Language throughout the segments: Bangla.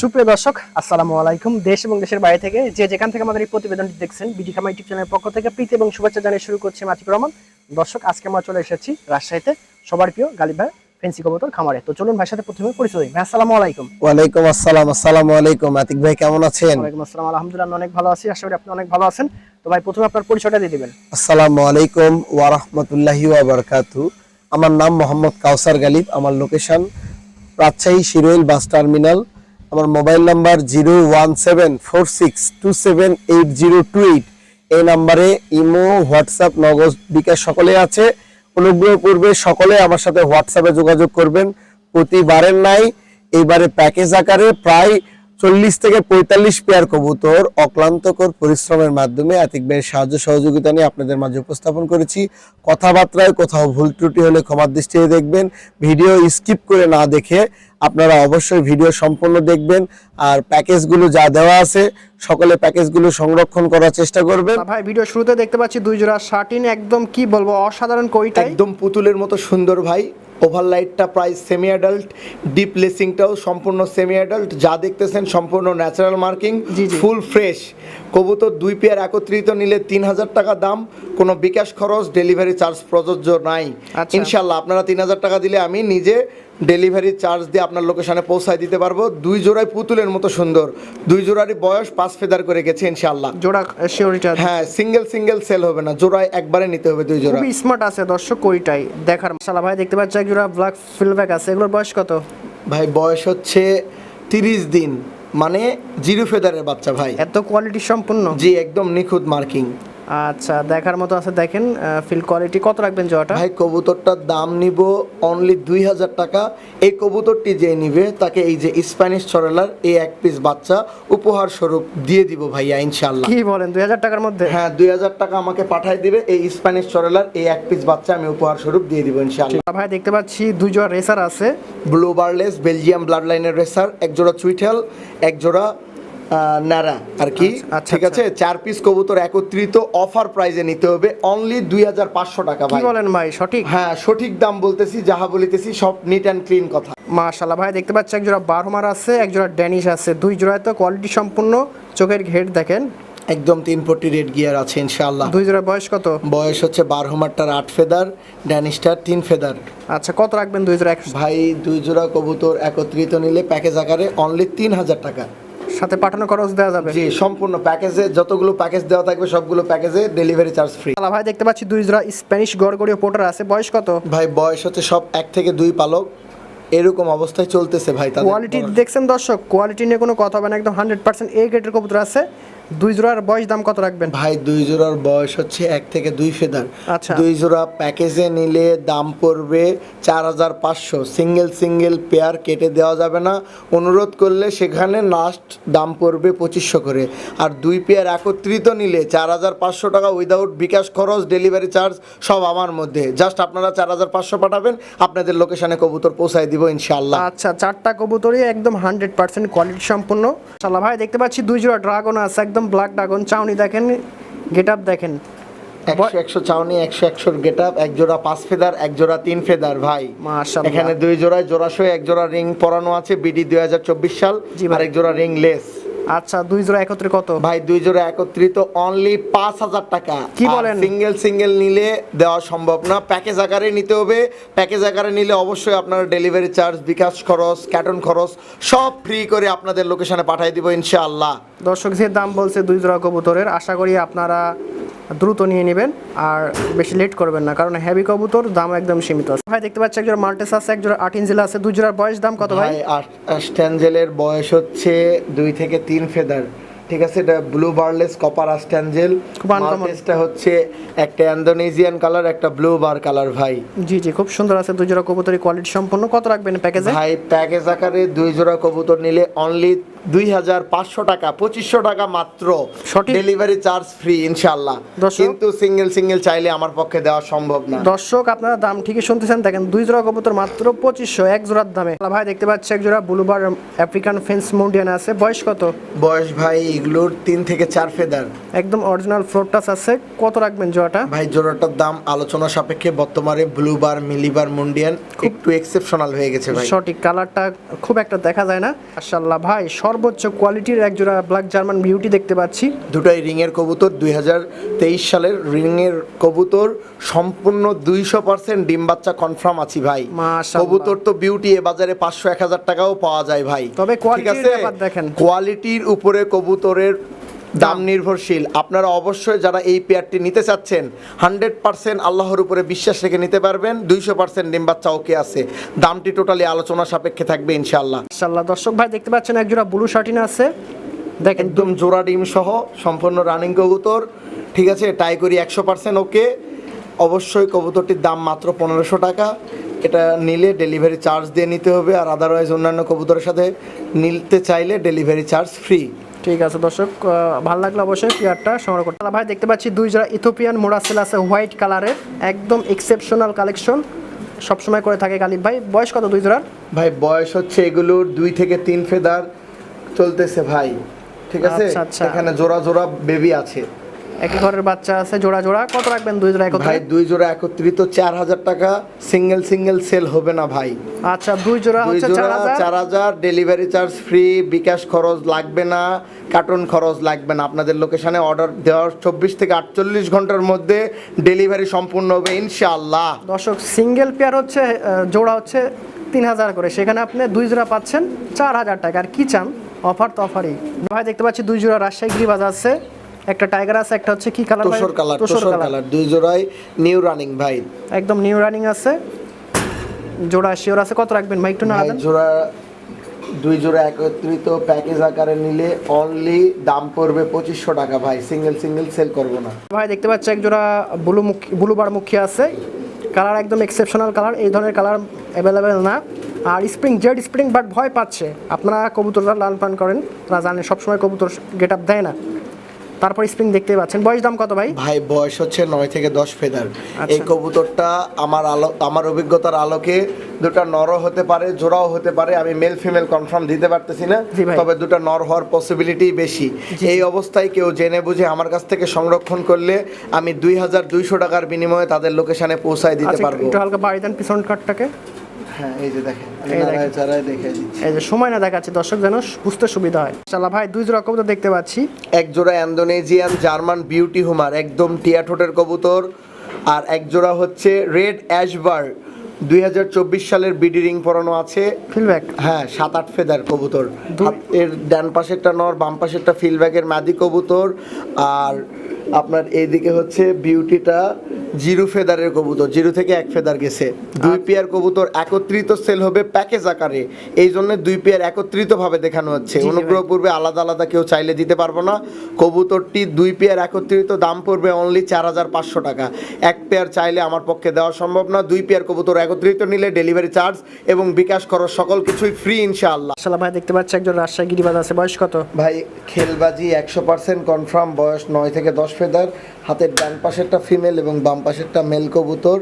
সুপ্রিয় দর্শক আসসালামু আলাইকুম। দেশ এবং দেশের বাইরে থেকে যে যেখান থেকে আমাদের এই প্রতিবেদনটি দেখছেন বিডি খামা ইউটিউব চ্যানেলের পক্ষ থেকে প্রীতি এবং শুভেচ্ছা জানিয়ে শুরু করছি মাতিকুর রহমান। দর্শক আজকে আমরা চলে এসেছি রাজশাহীতে সবার প্রিয় গালিব ভাই ফেন্সি কবুতর খামারে। তো চলুন ভাইয়ের সাথে প্রথমে পরিচয়। ভাই আসসালামু আলাইকুম। ওয়ালাইকুম আসসালাম আসসালামু আলাইকুম। আতিক ভাই কেমন আছেন? ওয়ালাইকুম আসসালাম আলহামদুলিল্লাহ অনেক ভালো আছি। আশা করি আপনি অনেক ভালো আছেন। তো ভাই প্রথমে আপনার পরিচয়টা দিয়ে দিবেন। আসসালামু আলাইকুম ওয়া রাহমাতুল্লাহি ওয়া বারাকাতু আমার নাম মোহাম্মদ কাউসার গালিব। আমার location Rajshahi Shiroil bus terminal আমার mobile number zero one seven four six two seven eight zero two eight. এই নাম্বারে ইমো, হোয়াটসঅ্যাপ, নগদ বিকাশ সকলে আছে। অনুগ্রহ পূর্বে সকলে আমার সাথে হোয়াটসঅ্যাপে যোগাযোগ করবেন। প্রতিবারের নাই এইবারে প্যাকেজ আকারে প্রায় চল্লিশ থেকে পঁয়তাল্লিশ পেয়ার কবুতর অক্লান্তকর পরিশ্রমের মাধ্যমে আতিক ভাইয়ের সাহায্য সহযোগিতা নিয়ে আপনাদের মাঝে উপস্থাপন করেছি। কথাবার্তায় কোথাও ভুল ত্রুটি হলে ক্ষমার দৃষ্টিতে দেখবেন। ভিডিও স্কিপ করে না দেখে আপনারা অবশ্যই ভিডিও সম্পূর্ণ দেখবেন আর প্যাকেজগুলো যা দেওয়া আছে সকলে প্যাকেজগুলো সংরক্ষণ করার চেষ্টা করবেন ভাই ভিডিও শুরুতে দেখতে পাচ্ছি দুই জোড়া শার্টিন একদম কি বলব অসাধারণ কইটাই একদম পুতুলের মতো সুন্দর ভাই ওভারলাইটটা প্রায় সেমি অ্যাডাল্ট ডিপ লেসিংটাও সম্পূর্ণ সেমি অ্যাডাল্ট যা দেখতেছেন সম্পূর্ণ ন্যাচারাল মার্কিং। ফুল ফ্রেশ কবুতর দুই পেয়ার একত্রিত নিলে তিন হাজার টাকা দাম কোনো বিকাশ খরচ ডেলিভারি চার্জ প্রযোজ্য নাই আচ্ছা। ইনশাল্লাহ আপনারা তিন হাজার টাকা দিলে আমি নিজে ডেলিভারি চার্জ দিয়ে আপনার লোকেশনে পৌঁছায় দিতে পারব। দুই জোড়ায় পুতুলের মতো সুন্দর। দুই জোড়ারই বয়স পাঁচ ফেদার করে গেছে ইনশাল্লাহ জোড়া শিওরিটা হ্যাঁ সিঙ্গেল সিঙ্গেল সেল হবে না। জোড়ায় একবারে নিতে হবে দুই জোড়া। খুবই স্মার্ট আছে দর্শক কইটাই দেখার মাশাআল্লাহ ভাই দেখতে পাচ্ছি এক জোড়া ব্ল্যাক ফিলব্যাক আছে। এগুলোর বয়স কত? ভাই বয়স হচ্ছে তিরিশ দিন। মানে জিরো ফেদারের বাচ্চা ভাই। এত কোয়ালিটি সম্পূর্ণ? জি একদম নিখুঁত মার্কিং আচ্ছা দেখার মতো আছে দেখেন ফিল কোয়ালিটি কত রাখবেন জোড়াটা? ভাই কবুতরটার দাম নিব অনলি দুই হাজার টাকা। এই কবুতরটি যে নিবে তাকে এই যে স্প্যানিশ সরেলার এই এক পিস বাচ্চা উপহার স্বরূপ দিয়ে দিব ভাইয়া ইনশাল্লাহ কি বলেন দুই হাজার টাকার মধ্যে? হ্যাঁ দুই হাজার টাকা আমাকে পাঠাই দিবে এই স্প্যানিশ সরেলার এই এক পিস বাচ্চা আমি উপহার স্বরূপ দিয়ে দিব ইনশাল্লাহ ভাই দেখতে পাচ্ছি দুই জোড়া রেসার আছে। ব্লু বার্লেস বেলজিয়াম ব্লাড লাইনের রেসার এক জোড়া চুইঠেল এক জোড়া ন্যাড়া আর কি। আচ্ছা, আচ্ছা, ঠিক আছে? চার পিস কবুতর একত্রিত অফার প্রাইজে নিতে হবে। অনলি দুই হাজার পাঁচশো টাকা ভাই। বলেন ভাই সঠিক? হ্যাঁ সঠিক দাম বলতেছি যাহা বলিতেছি সব নিট অ্যান্ড ক্লিন কথা। মাশাআল্লাহ ভাই দেখতে পাচ্ছি এক জোড়া বারোমার আছে এক জোড়া ড্যানিশ আছে। দুই জোড়ায় তো কোয়ালিটি সম্পূর্ণ চোখের ঘেট দেখেন। একদম তিন পট্টি রেড গিয়ার আছে ইনশাআল্লাহ। দুই জোড়া বয়স কত? বয়স হচ্ছে বারহমারটার আট ফেদার ড্যানিশটার তিন ফেদার। আচ্ছা কত রাখবেন দুই জোড়া ভাই দুই জোড়া কবুতর একত্রিত নিলে প্যাকেজ আকারে অনলি তিন হাজার টাকা। সাথে পাঠানো খরচ দেওয়া যাবে। জি সম্পূর্ণ প্যাকেজে যতগুলো প্যাকেজ দেওয়া থাকবে সবগুলো প্যাকেজে ডেলিভারি চার্জ ফ্রি মাশাআল্লাহ ভাই দেখতে পাচ্ছি দুই জোড়া স্প্যানিশ গড়গড়িও পোটার আছে। বয়স কত? ভাই বয়স হচ্ছে সব এক থেকে দুই পালক। এরকম অবস্থায় চলতেছে ভাই কোয়ালিটি দেখছেন দর্শক কোয়ালিটি নিয়ে কোনো কথা হবে না। একদম হান্ড্রেড পার্সেন্ট এ গ্রেডের কবুতর আছে। দুই জোড়ার বয়স দাম কত রাখবেন? ভাই দুই জোড়ার বয়স হচ্ছে এক থেকে দুই ফেদার। আচ্ছা। দুই জোড়া প্যাকেজে নিলে দাম পড়বে চার হাজার পাঁচশো। সিঙ্গেল সিঙ্গেল পেয়ার কেটে দেওয়া যাবে না। অনুরোধ করলে সেখানে লাস্ট দাম পড়বে পঁচিশশো করে। আর দুই পেয়ার একত্রিত নিলে চার হাজার পাঁচশো টাকা উইদাউট বিকাশ খরচ ডেলিভারি চার্জ সব আমার মধ্যে। জাস্ট আপনারা চার হাজার পাঁচশো পাঠাবেন আপনাদের লোকেশনে কবুতর পৌঁছায় দিব ইনশাল্লাহ আচ্ছা চারটা কবুতরই একদম হান্ড্রেড পার্সেন্ট কোয়ালিটি সম্পূর্ণ। মাশাআল্লাহ ভাই দেখতে পাচ্ছি দুই জোড়া ড্রাগন আছে একদম ব্ল্যাক ড্রাগন চাউনি দেখেন গেট আপ দেখেন। একশো একশো চাউনি একশো একশোর গেট আপ এক জোড়া পাঁচ ফেদার এক জোড়া তিন ফেদার ভাই। এখানে দুই জোড়ায় জোড়াশয় এক জোড়া রিং পরানো আছে বিডি দুই হাজার চব্বিশ সাল আর এক জোড়া রিং লেস আচ্ছা দুই জোড়া একত্রে কত? ভাই দুই জোড়া একত্রিত অনলি পাঁচ হাজার টাকা। কি বলেন? সিঙ্গেল সিঙ্গেল নিলে দেওয়া সম্ভব না। প্যাকেজ আকারে নিতে হবে। প্যাকেজ আকারে নিলে অবশ্যই আপনার ডেলিভারি চার্জ বিকাশ খরচ ক্যাটন খরচ সব ফ্রি করে আপনাদের লোকেশনে পাঠিয়ে দিব ইনশাআল্লাহ। দর্শক যে দাম বলছে দুই জোড়া কবুতরের আশা করি আপনারা দ্রুত নিয়ে নেবেন আর বেশি লেট করবেন না কারণ হেভি কবুতর দাম একদম সীমিত আছে। ভাই দেখতে পাচ্ছি এক জোড়া মাল্টেস আছে এক জোড়া আট ইঞ্জিল আছে দুই জোড়ার বয়স দাম কত ভাই? স্ট্যাঞ্জেলের বয়স হচ্ছে দুই থেকে তিন ফেদার ঠিক আছে? এটা ব্লু বার্লেস কপার আস্ট্যাঞ্জেল। মাল্টেসটা হচ্ছে একটা ইন্দোনেশিয়ান কালার একটা ব্লু বার কালার ভাই। জি জি খুব সুন্দর আছে দুই জোড়া কবুতরের কোয়ালিটি সম্পূর্ণ কত রাখবেন প্যাকেজে ভাই প্যাকেজ আকারে দুই জোড়া কবুতর নিলে অনলি দুই হাজার পাঁচশো টাকা পঁচিশশো টাকা মাত্র। ডেলিভারি চার্জ ফ্রি ইনশাল্লাহ। কিন্তু সিঙ্গেল সিঙ্গেল চাইলে আমার পক্ষে দেওয়া সম্ভব না। দর্শক আপনারা দাম ঠিকই শুনতেছেন। দেখেন দুই জোড়া কবুতর মাত্র পঁচিশশো এক জোড়ার দামে। ভাই দেখতে পাচ্ছি এক জোড়া ব্লুবার আফ্রিকান ফেন্স মুন্ডিয়ান আছে। বয়স কত? বয়স ভাই এগুলোর তিন থেকে চার ফেদার একদম অরিজিনাল ফ্লোর টাচ আছে। কত রাখবেন জোড়াটা? ভাই জোড়াটার দাম আলোচনা সাপেক্ষে বর্তমানে ব্লুবার মিলিবার মুন্ডিয়ান একটু এক্সেপশনাল হয়ে গেছে ভাই। সঠিক কালারটা খুব একটা দেখা যায় না। মাশাআল্লাহ ভাই সর্বোচ্চ কোয়ালিটির একজোড়া ব্ল্যাক জার্মান বিউটি দেখতে পাচ্ছি দুটাই রিংয়ের কবুতর দুই হাজার তেইশ সালের রিংয়ের কবুতর সম্পূর্ণ দুইশো পার্সেন্ট ডিম বাচ্চা কনফার্ম আছি ভাই। কবুতর তো বিউটি এ বাজারে পাঁচশো এক হাজার টাকাও পাওয়া যায় ভাই তবে দেখেন। কোয়ালিটির উপরে কবুতরের দাম নির্ভরশীল। আপনারা অবশ্যই যারা এই পেয়ারটি নিতে চাচ্ছেন হান্ড্রেড পার্সেন্ট আল্লাহর উপরে বিশ্বাস রেখে নিতে পারবেন দুইশো পার্সেন্ট ডিম বাচ্চা ওকে আছে। দামটি টোটালি আলোচনা সাপেক্ষে থাকবে ইনশাল্লাহ মাশাআল্লাহ দর্শক ভাই দেখতে পাচ্ছেন এক জোড়া ব্লু শার্টিন আছে। দেখ একদম জোড়া ডিম সহ সম্পূর্ণ রানিং কবুতর। ঠিক আছে টাই করি একশো পার্সেন্ট ওকে। অবশ্যই কবুতরটির দাম মাত্র পনেরোশো টাকা। এটা নিলে ডেলিভারি চার্জ দিয়ে নিতে হবে আর আদারওয়াইজ অন্যান্য কবুতরের সাথে নিতে চাইলে ডেলিভারি চার্জ ফ্রি ঠিক আছে দর্শক ভালো লাগল অবশ্যই পেয়ারটা সংগ্রহ করতে। ভাই দেখতে পাচ্ছি দুই জোড়া ইথোপিয়ান মোরাসেল আছে হোয়াইট কালারের একদম এক্সেপশনাল কালেকশন সবসময় করে থাকে গালিব ভাই। বয়স কত দুই জোড়ার? ভাই বয়স হচ্ছে এগুলোর দুই থেকে তিন ফেদার চলতেছে ভাই। ঠিক আছে? আচ্ছা, আচ্ছা। এখানে জোড়া জোড়া বেবি আছে। একই ঘরের বাচ্চা আছে জোড়া জোড়া। কত রাখবেন দুই জোড়া একত্রে? ভাই দুই জোড়া একত্রিত চার হাজার টাকা। সিঙ্গেল সিঙ্গেল সেল হবে না ভাই। আচ্ছা দুই জোড়া হচ্ছে চার হাজার? চার হাজার ডেলিভারি চার্জ ফ্রি বিকাশ খরচ লাগবে না কার্টুন খরচ লাগবে না। আপনাদের লোকেশনে অর্ডার দেওয়ার চব্বিশ থেকে আটচল্লিশ ঘণ্টার মধ্যে ডেলিভারি সম্পূর্ণ হবে ইনশাআল্লাহ। দর্শক সিঙ্গেল পেয়ার হচ্ছে জোড়া হচ্ছে তিন হাজার করে। সেখানে আপনি দুই জোড়া পাচ্ছেন চার হাজার টাকা। আর কি চান? অফার তো অফারই। ভাই দেখতে পাচ্ছি দুই জোড়া রাজশাহী গিরিবাজ আছে। একটা টাইগার আছে একটা হচ্ছে কি কালার তোষর কালার তোষর কালার দুই জোড়াই নিউ রানিং ভাই। একদম নিউ রানিং আছে। জোড়া শিওর আছে। কত রাখবেন ভাই একটু না জোড়া দুই জোড়া একত্রিত প্যাকেজ আকারে নিলে অনলি দাম পড়বে পঁচিশশো টাকা ভাই। সিঙ্গেল সিঙ্গেল সেল করব না। ভাই দেখতে পাচ্ছি এক জোড়া ব্লু মুখ ব্লুবার মুখী আছে। কালার একদম এক্সেপশনাল কালার এই ধরনের কালার অ্যাভেলেবেল না। আর স্প্রিং জেড স্প্রিং বাট ভয় পাচ্ছে। আপনারা কবুতররা লাল পান করেন তারা জানেন সবসময় কবুতর গেট আপ দেয় না। তারপর স্প্রিং দেখতে পাচ্ছেন। বয়স দাম কত ভাই? ভাই বয়স হচ্ছে নয় থেকে দশ ফেদার আচ্ছা। এই কবুতরটা আমার আলো আমার অভিজ্ঞতার আলোকে দুটা নরও হতে পারে জোড়াও হতে পারে। আমি মেল ফিমেল কনফার্ম দিতে পারতেছি না তবে দুটা নর হওয়ার পসিবিলিটি বেশি। এই অবস্থায় কেউ জেনে বুঝে আমার কাছ থেকে সংরক্ষণ করলে আমি দুই হাজার দুইশো টাকার বিনিময়ে তাদের লোকেশনে পৌঁছায় দিতে আচ্ছা পারব। হালকা বাড়ি দেন পিছন কাটটাকে হ্যাঁ এই যে দেখেন এই যে সময় না দেখাচ্ছি দর্শক যেন বুঝতে সুবিধা হয়। চালা ভাই দুই জোড়া কবুতর দেখতে পাচ্ছি। এক জোড়া জার্মান বিউটি হুমার একদম টিয়া ঠোঁটের কবুতর। আর এক জোড়া হচ্ছে রেড অ্যাশবার দুই হাজার চব্বিশ সালের বিডি রিং পরানো আছে। ফিলব্যাক হ্যাঁ সাত আট ফেদার কবুতর। এর ডান পাশেরটা নর বাম পাশেরটা ফিলব্যাগের মাদি কবুতর। আর আপনার এইদিকে হচ্ছে বিউটিটা জিরো ফেদারের কবুতর জিরো থেকে এক ফেদার গেছে। দুই পেয়ার কবুতর একত্রিত সেল হবে প্যাকেজ আকারে। এই জন্য দুই পেয়ার একত্রিত ভাবে দেখানো হচ্ছে। অনুগ্রহ পূর্বে আলাদা আলাদা কেউ চাইলে দিতে পারব না। কবুতরটি দুই পেয়ার একত্রিত দাম পড়বে অনলি চার হাজার পাঁচশো টাকা। এক পেয়ার চাইলে আমার পক্ষে দেওয়া সম্ভব না। দুই পেয়ার কবুতর একত্রিত নিলে ডেলিভারি চার্জ এবং বিকাশ খরচ সকল কিছুই ফ্রি ইনশাআল্লাহ। চালা ভাই দেখতে পাচ্ছি একজন রাজশাহী গিরিবাজ আছে। বয়স কত? ভাই খেলবাজি একশো পার্সেন্ট কনফার্ম বয়স নয় থেকে দশ ফেদার হাতের ডান পাশেরটা ফিমেল এবং বাম পাশেরটা মেল কবুতর।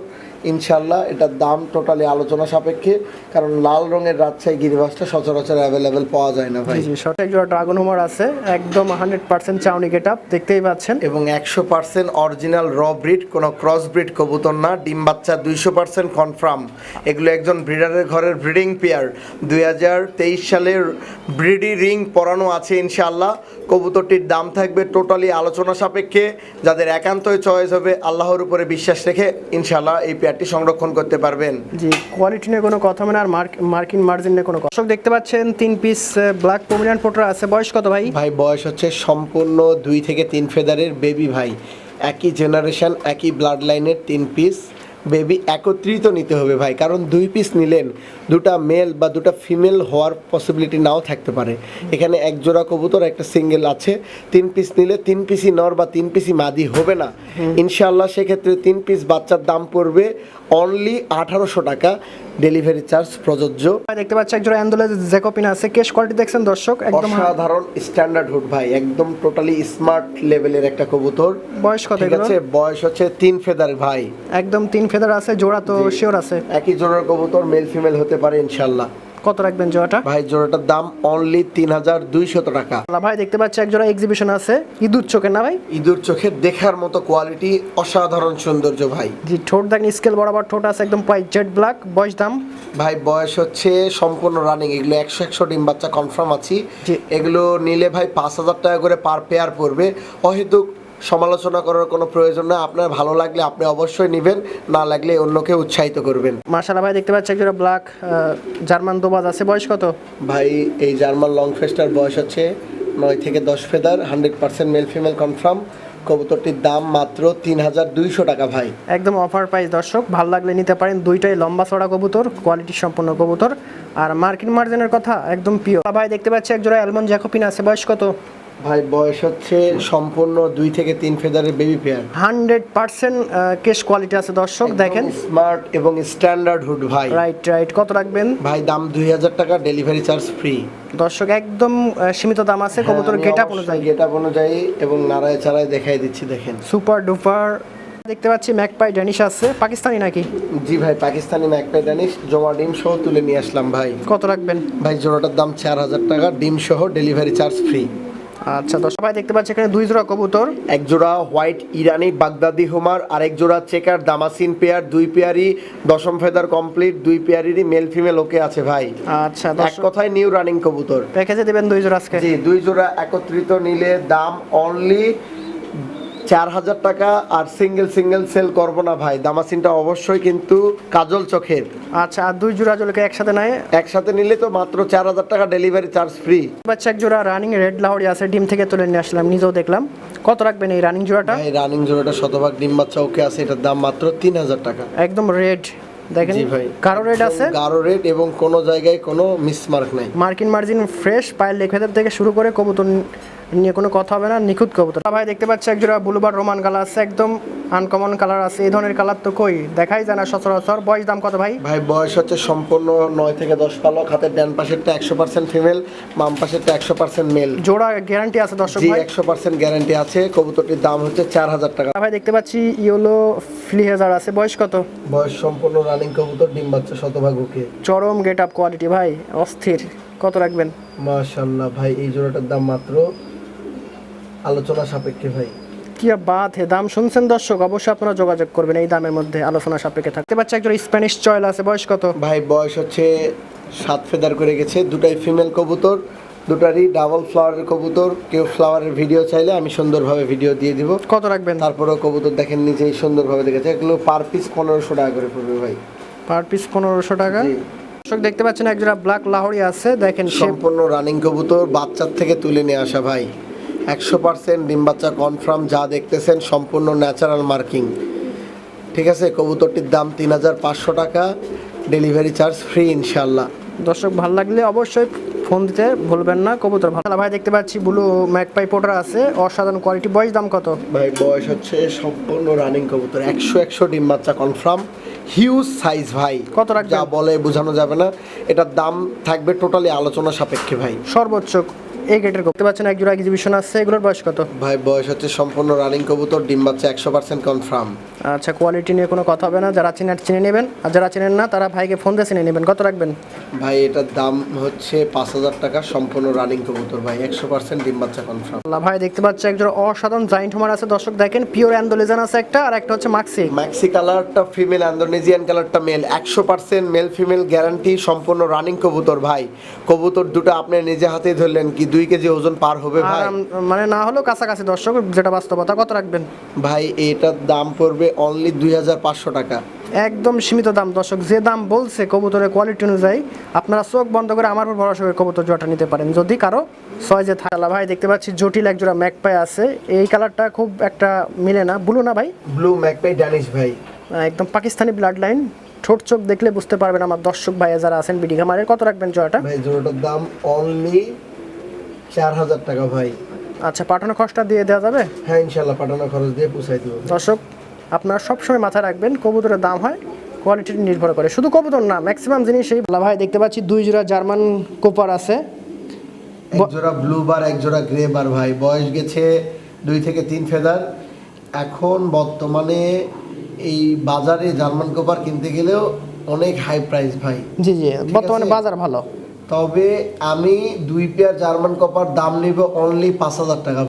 ইনশাল্লাহ এটার দাম টোটালি আলোচনা সাপেক্ষে কারণ লাল রঙের রাজশাহী গিরিবাসটা সচরাচর অ্যাভেলেবেল পাওয়া যায় না ভাই। শর্ট এক জোড়া ড্রাগন হোমার আছে একদম হান্ড্রেড পার্সেন্ট চাউনি গেট আপ দেখতেই পাচ্ছেন। এবং একশো পার্সেন্ট অরিজিনাল র ব্রিড কোনো ক্রস ব্রিড কবুতর না ডিম বাচ্চা দুইশো পার্সেন্ট কনফার্ম এগুলো একজন ব্রিডারের ঘরের ব্রিডিং পেয়ার দুই হাজার তেইশ সালের ব্রিডি রিং পরানো আছে ইনশাল্লাহ কবুতরটির দাম থাকবে টোটালি আলোচনা সাপেক্ষে। যাদের একান্তই চয়েস হবে আল্লাহর উপরে বিশ্বাস রেখে ইনশাআল্লাহ এই পেয়ারটি সংরক্ষণ করতে পারবেন। জি কোয়ালিটি নিয়ে কোনো কথা মানে আর মার্কিন মার্জিন নিয়ে কোনো কথা দেখতে পাচ্ছেন তিন পিস ব্ল্যাক পমিনান পোটার আছে। বয়স কত ভাই? ভাই বয়স হচ্ছে সম্পূর্ণ দুই থেকে তিন ফেদারের বেবি ভাই। একই জেনারেশন একই ব্লাড লাইনের তিন পিস বেবি একত্রিত নিতে হবে ভাই। কারণ দুই পিস নিলেন দুটা মেল বা দুটা ফিমেল হওয়ার পসিবিলিটি নাও থাকতে পারে। এখানে এক জোড়া কবুতর একটা সিঙ্গেল আছে। তিন পিস নিলে তিন পিসই নর বা তিন পিসই মাদি হবে না। ইনশাল্লাহ সেক্ষেত্রে তিন পিস বাচ্চার দাম পড়বে অনলি আঠারোশো টাকা। ডেলিভারি চার্জ প্রযোজ্য। দেখতে পাচ্ছি একজোড়া অ্যান্ডোলেজ জ্যাকোপিন আছে। কেশ কোয়ালিটি দেখছেন দর্শক একদম সাধারণ স্ট্যান্ডার্ড হুড ভাই একদম টোটালি স্মার্ট লেভেলের একটা কবুতর। বয়স কত ঠিক আছে বয়স হচ্ছে তিন ফেদার ভাই। একদম তিন ফেদার আছে জোড়া তো শিওর আছে। একই জোড়ার কবুতর মেল ফিমেল হতে পারে ইনশাল্লাহ কত রাখবেন জোড়াটা? ভাই জোড়াটার দাম অনলি তিন হাজার দুইশত টাকা। ভাই দেখতে পাচ্ছি এক জোড়া এক্সিবিশন আছে। ইঁদুর চোখের না ভাই? ইঁদুর চোখের দেখার মতো কোয়ালিটি অসাধারণ সৌন্দর্য ভাই। জি ঠোঁট দেখেন স্কেল বরাবর ঠোঁট আছে একদম পাই জেড ব্ল্যাক বয়স দাম? ভাই বয়স হচ্ছে সম্পূর্ণ রানিং এগুলো একশো একশো ডিম বাচ্চা কনফার্ম আছি। এগুলো নিলে ভাই পাঁচ হাজার টাকা করে পার পেয়ার পড়বে। অহেতুক সমালোচনা করার কোনো প্রয়োজন না। আপনার ভালো লাগলে আপনি অবশ্যই নেবেন না লাগলে অন্যকে উৎসাহিত করবেন। মাশাআল্লাহ ভাই দেখতে পাচ্ছি এক জোড়া ব্ল্যাক জার্মান দোবাজ আছে। বয়স কত? ভাই এই জার্মান লং ফেস্টার বয়স হচ্ছে নয় থেকে দশ feather hundred percent male female confirm কবুতরটির দাম মাত্র তিন হাজার দুইশো টাকা ভাই। একদম অফার প্রাইস দর্শক ভালো লাগলে নিতে পারেন দুইটাই লম্বা চড়া কবুতর কোয়ালিটি সম্পন্ন কবুতর। আর মার্কিন মার্জিনের কথা একদম পিওর ভাই দেখতে পাচ্ছি এক জোড়া অ্যালমন্ড জ্যাকোপিন আছে। বয়স কত? ভাই বয়স হচ্ছে সম্পূর্ণ দুই থেকে তিন ফেদারের baby pair hundred percent case quality আছে দর্শক দেখেন। স্মার্ট এবং স্ট্যান্ডার্ড হুড ভাই। রাইট রাইট কত রাখবেন? ভাই দাম দুই হাজার টাকা ডেলিভারি চার্জ ফ্রি দর্শক একদম সীমিত দাম আছে কবুতর গেট আপ অনুযায়ী। গেট আপ অনুযায়ী এবং নাড়ায় চাড়ায় দেখাই দিচ্ছি দেখেন। সুপার ডুপার দেখতে পাচ্ছি ম্যাকপাই ড্যানিশ আছে। পাকিস্তানি নাকি? জি ভাই পাকিস্তানি ম্যাকপাই দানিশ জমা ডিম সহ তুলে নিয়ে আসলাম ভাই। কত রাখবেন? ভাই জোড়াটার দাম চার হাজার টাকা ডিম সহ ডেলিভারি চার্জ ফ্রি আচ্ছা তো সবাই দেখতে পাচ্ছি এখানে দুই জোড়া কবুতর। এক জোড়া হোয়াইট ইরানি বাগদাদি হোমার আর এক জোড়া চেকার দামাসিন পেয়ার দুই পেয়ারি দশম ফেদার কমপ্লিট দুই পেয়ারিরই মেল ফিমেল ওকে আছে ভাই। আচ্ছা এক কথায় নিউ রানিং কবুতর। প্যাকেজে দেবেন দুই জোড়া আজকে। জি দুই জোড়া একত্রিত নিলে দাম অনলি চার হাজার টাকা আর সিঙ্গেল সিঙ্গেল সেল করব না ভাই। দামাসিনটা অবশ্যই কিন্তু কাজল চোখের। আচ্ছা আর দুই জোড়া জলকে একসাথে নেয়? একসাথে নিলে তো মাত্র চার হাজার টাকা ডেলিভারি চার্জ ফ্রি বাচ্চা এক জোড়া রানিং রেড লাহড়ি আছে ডিম থেকে তুলে নিয়ে আসলাম নিজেও দেখলাম। কত রাখবেন এই রানিং জোড়াটা? এই রানিং জোড়াটা শতভাগ ডিম বাচ্চা ওকে আছে এটার দাম মাত্র তিন হাজার টাকা। একদম রেড দেখেন। জি ভাই। কারও রেড আছে? রেট এবং কোনো জায়গায় কোনো মিসমার্ক নাই। মার্কিন মার্জিন ফ্রেশ পায়ের লেখাদের থেকে শুরু করে কবুতর নিয়ে কোনো কথা হবে না নিখুঁত কবুতর। ভাই দেখতে পাচ্ছি এক জোড়া ব্লুবার রোমান কালার আছে একদম আনকমন কালার আছে। এই ধরনের কালার তো কই? দেখাই যায় না সচরাচর। বয়স দাম কত ভাই? ভাই বয়স হচ্ছে সম্পূর্ণ নয় থেকে দশ পালক। হাতের ডান পাশেরটা একশো পার্সেন্ট ফিমেল বাম পাশেরটা একশো পার্সেন্ট মেল জোড়া গ্যারান্টি আছে দর্শক জি ভাই? একশো পার্সেন্ট গ্যারান্টি আছে। কবুতরটির দাম হচ্ছে চার হাজার টাকা। ভাই দেখতে পাচ্ছি ইয়েলো ফ্লিহেজার আছে। বয়স কত? বয়স সম্পূর্ণ রানিং কবুতর ডিম বাচ্চা শতভাগ ওকে। চরম গেট আপ কোয়ালিটি ভাই অস্থির। কত রাখবেন? মাশাল্লাহ ভাই এই জোড়াটার দাম মাত্র আলোচনা সাপেক্ষে ভাই। কি হে দাম শুনছেন দর্শক? অবশ্যই আপনারা যোগাযোগ করবেন এই দামের মধ্যে আলোচনা সাপেক্ষে থাকতে। পাচ্ছি একজন স্প্যানিশ চয়েল আছে বয়স কত? ভাই বয়স হচ্ছে সাত ফেদার করে গেছে। দুটাই ফিমেল কবুতর দুটারই ডাবল ফ্লাওয়ারের কবুতর। কেউ ফ্লাওয়ারের ভিডিও চাইলে আমি সুন্দরভাবে ভিডিও দিয়ে দিব। কত রাখবেন? তারপরেও কবুতর দেখেন নিজেই সুন্দরভাবে দেখেছে। এগুলো পার পিস পনেরোশো টাকা করে পড়বে ভাই। পার পিস পনেরোশো টাকা? দর্শক দেখতে পাচ্ছেন একজোড়া ব্ল্যাক লাহোরি আছে। দেখেন সম্পূর্ণ রানিং কবুতর বাচ্চার থেকে তুলে নিয়ে আসা ভাই। একশো পার্সেন্ট ডিম বাচ্চা কনফার্ম যা দেখতেছেন সম্পূর্ণ ন্যাচারাল মার্কিং ঠিক আছে কবুতরটির দাম তিন হাজার পাঁচশো টাকা ডেলিভারি চার্জ ফ্রি ইনশাল্লাহ দর্শক ভালো লাগলে অবশ্যই ফোন দিতে ভুলবেন না কবুতর ভালো। ভাই দেখতে পাচ্ছি ব্লু ম্যাকপাই পোটার আছে অসাধারণ কোয়ালিটি বয়স দাম কত? ভাই বয়স হচ্ছে সম্পূর্ণ রানিং কবুতর একশো একশো ডিম বাচ্চা কনফার্ম হিউজ সাইজ ভাই। কত রাখবেন? যা বলে বোঝানো যাবে না। এটার দাম থাকবে টোটালি আলোচনা সাপেক্ষে ভাই। সর্বোচ্চ এই গেটের দেখতে পাচ্ছেন একজোড়া এক্সিবিশন আছে এগুলোর বয়স কত? ভাই বয়স হচ্ছে সম্পূর্ণ রানিং কবুতর ডিম বাচ্চা একশো পার্সেন্ট কনফার্ম আচ্ছা কোয়ালিটি নিয়ে কোনো কথা হবে না যারা চিনেন চিনে নেবেন আর যারা চেনেন না তারা ভাইকে ফোন দিয়ে চিনে নেবেন। কত রাখবেন? ভাই এটার দাম হচ্ছে পাঁচ হাজার টাকা সম্পূর্ণ রানিং কবুতর ভাই একশো পার্সেন্ট ডিম বাচ্চা কনফার্ম আল্লাহ ভাই দেখতে পাচ্ছি একজন অসাধারণ জাইন্ট হোমার আছে। দর্শক দেখেন পিওর অ্যান্ডোলিজান আছে একটা আর একটা হচ্ছে মাক্সি ম্যাক্সি কালারটা ফিমেল ইন্দোনেজিয়ান কালারটা মেল একশো পার্সেন্ট মেল ফিমেল গ্যারান্টি সম্পূর্ণ রানিং কবুতর ভাই। কবুতর দুটো আপনি নিজে হাতেই ধরলেন কি দুই কেজি ওজন পার হবে ভাই। মানে না হলেও কাছাকাছি দর্শক যেটা বাস্তবতা কত রাখবেন? ভাই এটার দাম পড়বে অনলি দুই হাজার পাঁচশো টাকা। একদম সীমিত দাম দর্শক যে দাম বলছে কবুতরের কোয়ালিটি অনুযায়ী আপনারা চোখ বন্ধ করে আমার উপর ভরসা করে কবুতর জোড়াটা নিতে পারেন। যদি কারও ছয় যে থাকলা ভাই দেখতে পাচ্ছি জটিল একজোড়া ম্যাকপাই আছে। এই কালারটা খুব একটা মিলে না। ব্লু না ভাই? ব্লু ম্যাকপাই ড্যানিশ ভাই। একদম পাকিস্তানি ব্লাড লাইন ঠোঁট চোখ দেখলে বুঝতে পারবেন আমার দর্শক ভাই যারা আছেন বিডি খামারের কত রাখবেন জোড়াটা? ভাই জোড়াটার দাম অনলি চার হাজার টাকা ভাই। আচ্ছা পাঠানো খরচটা দিয়ে দেওয়া যাবে? হ্যাঁ ইনশাল্লাহ পাঠানো খরচ দিয়ে পুষাই দিব দর্শক আপনারা সবসময় মাথায় রাখবেন কবুতরের দাম হয় কোয়ালিটি নির্ভর করে। শুধু কবুতর না ম্যাক্সিমাম জিনিসই। ভালো ভাই দেখতে পাচ্ছি দুই জোড়া জার্মান কোপার আছে। এক জোড়া ব্লু বার এক জোড়া গ্রে বার ভাই। বয়স গেছে দুই থেকে তিন ফেদার। এখন বর্তমানে এই বাজারে জার্মান কোপার কিনতে গেলেও অনেক হাই প্রাইস ভাই। জি জি বর্তমানে বাজার ভালো। তবে আমি দুই পেয়ার জার্মান কপার দাম নিব অনলি পাঁচ হাজার টাকা।